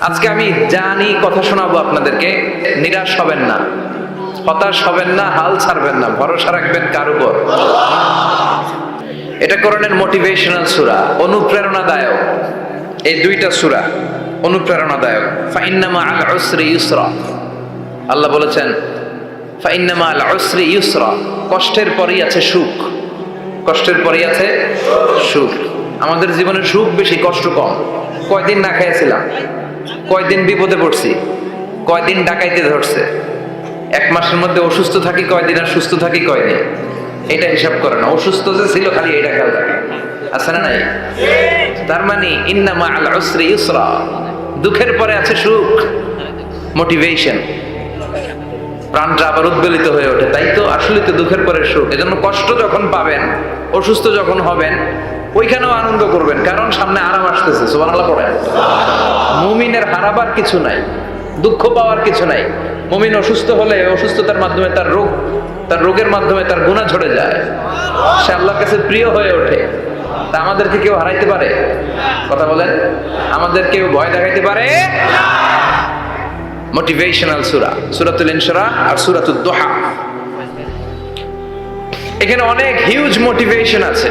আজকে আমি জানি কথা শোনাবো আপনাদেরকে, নিরাশ হবেন না। হতাশ হবেন না, হাল ছাড়বেন না, ভরসা রাখবেন কার উপর। এটা করণের মোটিভেশনাল সুরা, অনুপ্রেরণাদায়ক। এই দুইটা সুরা, অনুপ্রেরণাদায়ক। ফাইন্নামা আল উসরি ইউসরা। আল্লাহ বলেছেন, ফাইন্নামা আল উসরি ইউসরা, কষ্টের পরেই আছে সুখ। কষ্টের পরেই আছে সুখ। আমাদের জীবনে সুখ বেশি, কষ্ট কম। কয়দিন না খেয়েছিলাম কয়দিন বিপদে পড়ছি, কয়দিন ডাকাইতে ধরছে, এক মাসের মধ্যে অসুস্থ থাকি কয়দিন আর সুস্থ থাকি কয়দিন, এটা হিসাব করে না, অসুস্থ যে ছিল খালি এটা খেয়াল রাখে। আছে না নাই? তার মানে ইন্নামা আল উসরি ইউসরা, দুঃখের পরে আছে সুখ, মোটিভেশন। প্রাণটা আবার উদ্বেলিত হয়ে ওঠে, তাই তো? আসলে তো দুঃখের পরে সুখ, এজন্য কষ্ট যখন পাবেন, অসুস্থ যখন হবেন ওইখানেও আনন্দ করবেন, কারণ সামনে আরাম আসতেছে, সুবহানাল্লাহ পড়েন মুমিনের হারাবার কিছু নাই, দুঃখ পাওয়ার কিছু নাই। মুমিন অসুস্থ হলে অসুস্থতার মাধ্যমে তার রোগ, তার রোগের মাধ্যমে তার গুণা ঝরে যায়। সে আল্লাহর কাছে প্রিয় হয়ে ওঠে। তা আমাদেরকে কেউ হারাইতে পারে? কথা বলেন। আমাদের কেউ ভয় দেখাইতে পারে? মোটিভেশনাল সুরা, সুরাতুল ইনসরা আর সুরাতুল দোহা। এখানে অনেক হিউজ মোটিভেশন আছে।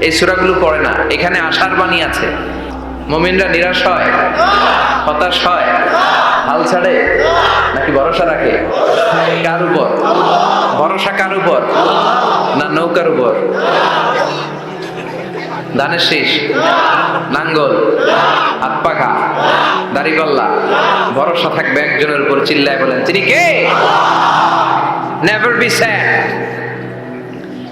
এই সুরাগুলো পড়ে না। এখানে আশার বাণী আছে। মমিনরা নিরাশ হয়, হতাশ হয়, হাল ছাড়ে, নাকি ভরসা রাখে? কার উপর? ভরসা কার উপর? না নৌকার উপর? ধানের শীষ? নাঙ্গল? হাত পাখা? দাড়িপাল্লা ভরসা থাকবে একজনের উপর, চিল্লায় বলেন, তিনি কে? Never be sad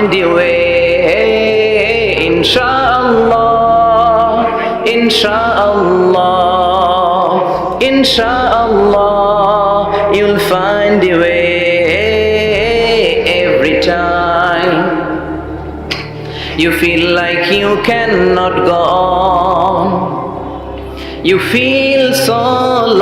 Find your way inshallah inshallah inshallah you'll find your way every time you feel like you cannot go on you feel so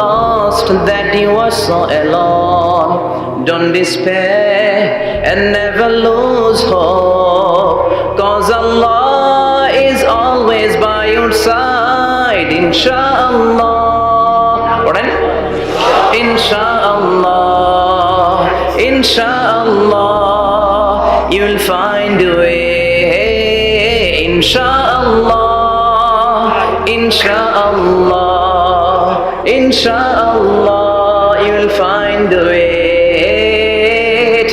lost that you are so alone. Don't despair and never lose hope. Cause Allah is always by your side. Inshallah. What Inshallah. Inshallah. You'll find a way. Inshallah. Inshallah, Inshallah, you will find the way.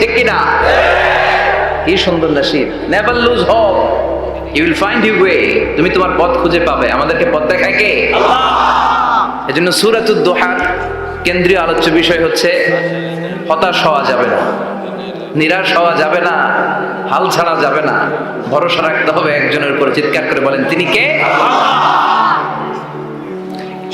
ঠিক কিনা? কি সুন্দর Nasir never lose hope you will find you way তুমি তোমার পথ খুঁজে পাবে। আমাদেরকে পথ দেখায় কে? এজন্য সূরাতুদ দোহার কেন্দ্রীয় আলোচ্য বিষয় হচ্ছে হতাশ হওয়া যাবে না। নিরাশ হওয়া যাবে না। হাল ছাড়া যাবে না। ভরসা রাখতে হবে একজনের উপর। চিৎকার করে বলেন তিনি কে?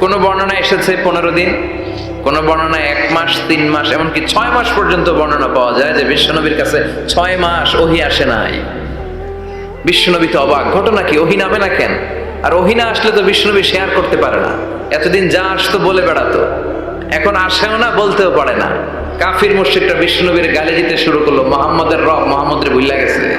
কোন বর্ণনা এসেছে পনেরো দিন? কোন বর্ণনায় এক মাস, তিন মাস, এমনকি ছয় মাস পর্যন্ত বর্ণনা পাওয়া যায় যে বিশ্বনবীর কাছে ছয় মাস ওহি আসে নাই। বিশ্বনবী তো অবাক। ঘটনা কি? ওহি নামে না কেন? আর ওহি না আসলে তো বিশ্বনবী শেয়ার করতে পারে না। এতদিন যা আসতো বলে বেড়াতো। এখন আসেও না, বলতেও পারে না। কাফির মুশ্রিকটা বিষ্ণুনবীর গালি দিতে শুরু করল। মোহাম্মদের রব মোহাম্মদের বুঝলা গেছে।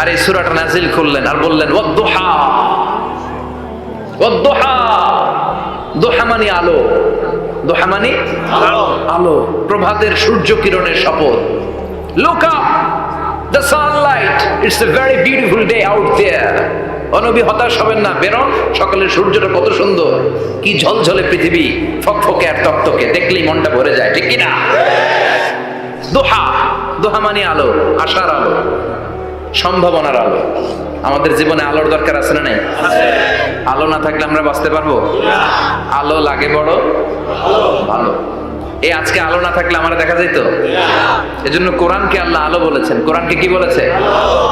আর এই সুরাটা নাজিল করলেন আর বললেন ওয়াদ্দুহা ওয়াদ্দুহা দোহা মানে আলো দোহা মানে আলো। প্রভাতের সূর্য কিরণের শপথ। Look up the sunlight it's a very beautiful day out there অনবী হতাশ হবেন না বেরোন সকালের সূর্যটা কত সুন্দর। কি ঝলঝলে পৃথিবী ফকফকে আর তক্তকে দেখলেই মনটা ভরে যায় ঠিক কিনা? দোহা দোহা মানে আলো আশার আলো। সম্ভাবনার আলো। আমাদের জীবনে আলোর দরকার আছে না নাই? আলো না থাকলে আমরা বাঁচতে পারব? আলো লাগে বড়? ভালো। এই আজকে আলো না থাকলে আমার দেখা যেত এজন্য কোরআনকে আল্লাহ আলো বলেছেন। কোরআনকে কি বলেছে?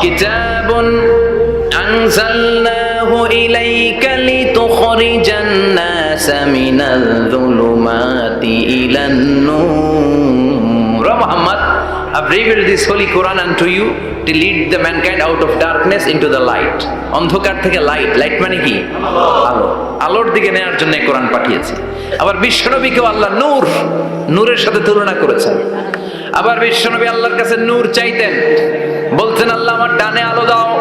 কিতাবুন আনজালনাহু ইলাইকা লিতুখরিজান নাসা মিনাল যুলুমাতি ইলান নূর। Muhammad I've revealed this holy Quran unto you. To lead the mankind out of darkness into the light. অন্ধকার থেকে লাইট লাইট মানে কি? আলো। আলোর দিকে নেওয়ার জন্য কোরআন পাঠিয়েছে। আবার বিশ্বনবীকেও আল্লাহ নূর, নূরের সাথে তুলনা করেছেন। আবার বিশ্বনবী আল্লাহর কাছে নূর চাইতেন। বলছেন, আল্লাহ, আমার ডানে আলো দাও।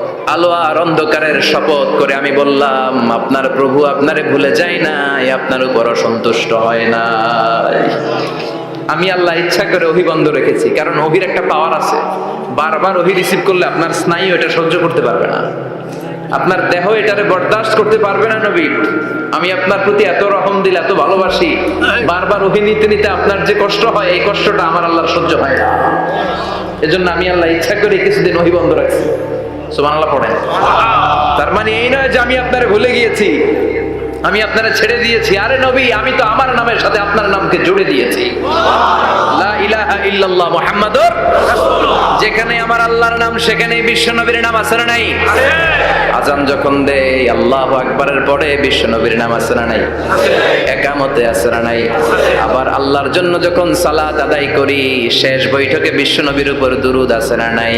আলো আর অন্ধকারের শপথ করে আমি বললাম, আপনার প্রভু আপনারে ভুলে যায় নাই, আপনার উপর অসন্তুষ্ট হয় না আমি আল্লাহ ইচ্ছা করে অহি বন্ধ রেখেছি, কারণ অহির একটা পাওয়ার আছে। বারবার অহি রিসিভ করলে আপনার স্নায়ু এটা সহ্য করতে পারবে না। আপনার দেহ এটারে বরদাস্ত করতে পারবে না নবী। আমি আপনার প্রতি এত রহম দিল, এত ভালোবাসি। বারবার অহি নিতে নিতে আপনার যে কষ্ট হয়, এই কষ্টটা আমার আল্লাহর সহ্য হয় না। এজন্য আমি আল্লাহ ইচ্ছা করে কিছুদিন ওহি বন্ধ রাখছি। সুবহানাল্লাহ পড়েন তার মানে এই নয় যে আমি আপনারে ভুলে গিয়েছি, আমি আপনারা ছেড়ে দিয়েছি। আরে নবী, আমি তো আমার নামের সাথে আপনার নামকে জুড়ে দিয়েছি। যেখানে আমার আল্লাহর নাম সেখানে বিশ্ব নবীর নাম আছে না নাই? আজান যখন দেয়, আল্লাহু আকবারের পরে বিশ্ব নবীর নাম আছে না নাই? একামতে আছে না নাই? আবার আল্লাহর জন্য যখন সালাত আদায় করি, শেষ বৈঠকে বিশ্ব নবীর উপর দুরুদ আছে না নাই?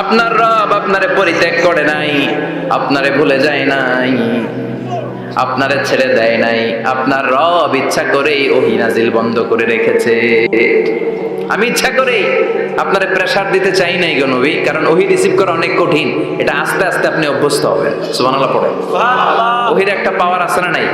আপনার রব আপনারে পরিত্যাগ করে নাই আপনারে ভুলে যায় নাই আপনারে ছেড়ে দেয় নাই আপনার রব ইচ্ছা করেই ওহি নাজিল বন্ধ করে রেখেছে। আমি ইচ্ছা করে আপনারে প্রেসার দিতে চাই নাই গো নবী কারণ ওহি রিসিভ করা অনেক কঠিন এটা আস্তে আস্তে আপনি অভ্যস্ত হবেন। সুবহানাল্লাহ পড়ে ওহির একটা পাওয়ার আছে না নাই?